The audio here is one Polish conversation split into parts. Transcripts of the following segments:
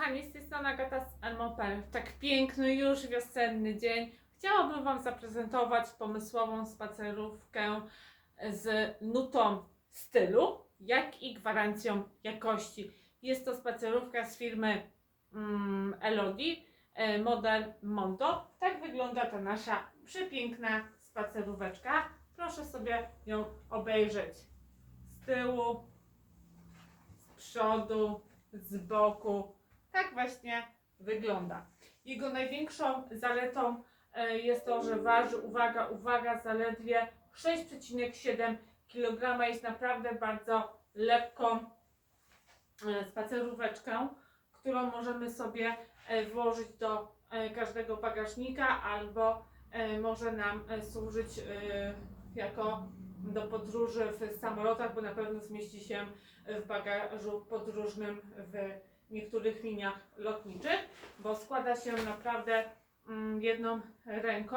kochani, z tej strony Agata z Elmopel. Tak piękny już wiosenny dzień. Chciałabym Wam zaprezentować pomysłową spacerówkę z nutą stylu, jak i gwarancją jakości. Jest to spacerówka z firmy mm, Elodie, e, model Mondo. Tak wygląda ta nasza przepiękna spaceróweczka. Proszę sobie ją obejrzeć z tyłu, z przodu, z boku. Tak właśnie wygląda. Jego największą zaletą e, jest to, że waży, uwaga, uwaga, zaledwie 6,7 kg. Jest naprawdę bardzo lekką e, spaceróweczkę, którą możemy sobie e, włożyć do każdego bagażnika albo może nam służyć jako do podróży w samolotach, bo na pewno zmieści się w bagażu podróżnym w niektórych liniach lotniczych, bo składa się naprawdę mm, jedną ręką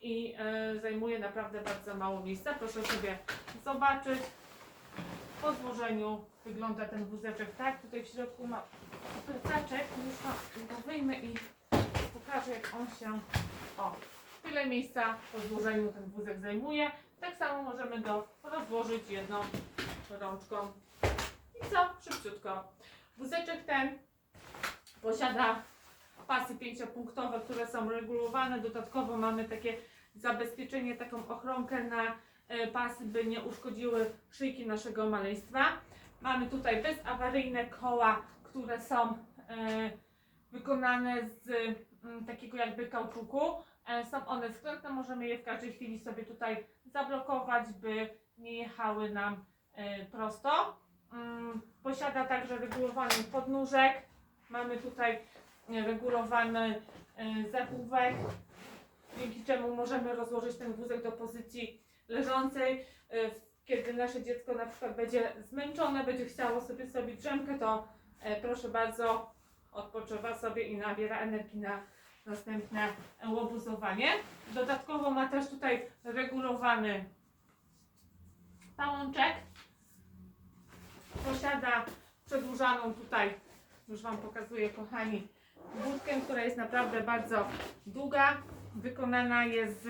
i e, zajmuje naprawdę bardzo mało miejsca. Proszę sobie zobaczyć. Po złożeniu wygląda ten wózeczek tak. Tutaj w środku ma plecaczek. Już go wyjmę i pokażę jak on się... O, tyle miejsca po złożeniu ten wózek zajmuje. Tak samo możemy go rozłożyć jedną rączką. I co? Szybciutko. Wózeczek ten posiada pasy pięciopunktowe, które są regulowane. Dodatkowo mamy takie zabezpieczenie, taką ochronkę na e, pasy, by nie uszkodziły szyjki naszego maleństwa. Mamy tutaj bezawaryjne koła, które są e, wykonane z mm, takiego jakby kauczuku. E, są one skrętne, możemy je w każdej chwili sobie tutaj zablokować, by nie jechały nam prosto. Mm, Posiada także regulowany podnóżek. Mamy tutaj regulowany e, zagłówek, dzięki czemu możemy rozłożyć ten wózek do pozycji leżącej. W- Kiedy nasze dziecko na przykład będzie zmęczone, będzie chciało sobie sobie drzemkę, to e, proszę bardzo, odpoczywa sobie i nabiera energii na następne łobuzowanie. Dodatkowo ma też tutaj regulowany pałączek. Posiada przedłużaną tutaj, już Wam pokazuję kochani, budkę, która jest naprawdę bardzo długa. Wykonana jest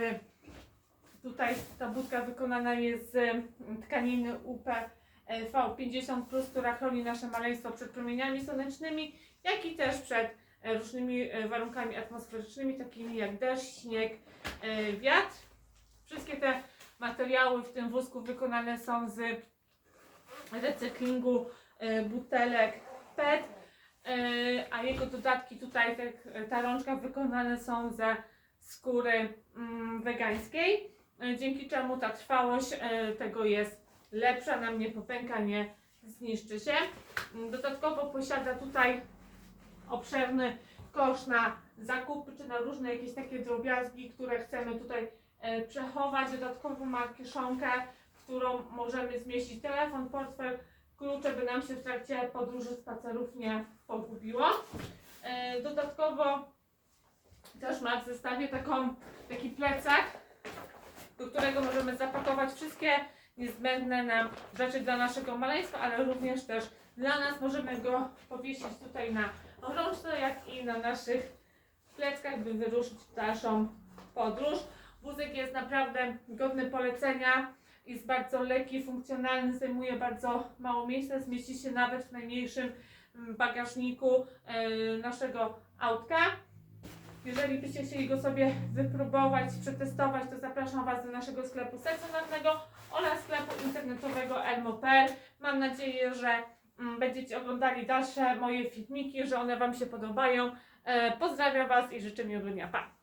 tutaj ta budka wykonana jest z mm, tkaniny UPV 50+, która chroni nasze maleństwo przed promieniami słonecznymi, jak i też przed e, różnymi e, warunkami atmosferycznymi, takimi jak deszcz, śnieg, e, wiatr. Wszystkie te materiały w tym wózku wykonane są z recyklingu e, butelek PET, e, a jego dodatki tutaj, ta rączka wykonane są ze skóry mm, wegańskiej, e, dzięki czemu ta trwałość tego jest lepsza, nam nie popęka, nie zniszczy się. Mm, Dodatkowo posiada tutaj obszerny kosz na zakupy, czy na różne jakieś takie drobiazgi, które chcemy tutaj przechować. Dodatkowo ma kieszonkę, którą możemy zmieścić telefon, portfel, klucze, by nam się w trakcie podróży spacerów nie pogubiło. E, Dodatkowo też ma w zestawie taką, taki plecak, do którego możemy zapakować wszystkie niezbędne nam rzeczy dla naszego maleństwa, ale również też dla nas możemy go powiesić tutaj na rączce, jak i na naszych pleckach, by wyruszyć w dalszą podróż. Wózek jest naprawdę godny polecenia, jest bardzo lekki, funkcjonalny, zajmuje bardzo mało miejsca, zmieści się nawet w najmniejszym mm, bagażniku e, naszego autka. Jeżeli byście chcieli go sobie wypróbować, przetestować, to zapraszam Was do naszego sklepu stacjonarnego oraz sklepu internetowego Elmo.pl. Mam nadzieję, że mm, będziecie oglądali dalsze moje filmiki, że one Wam się podobają. E, pozdrawiam Was i życzę miłego dnia. Pa!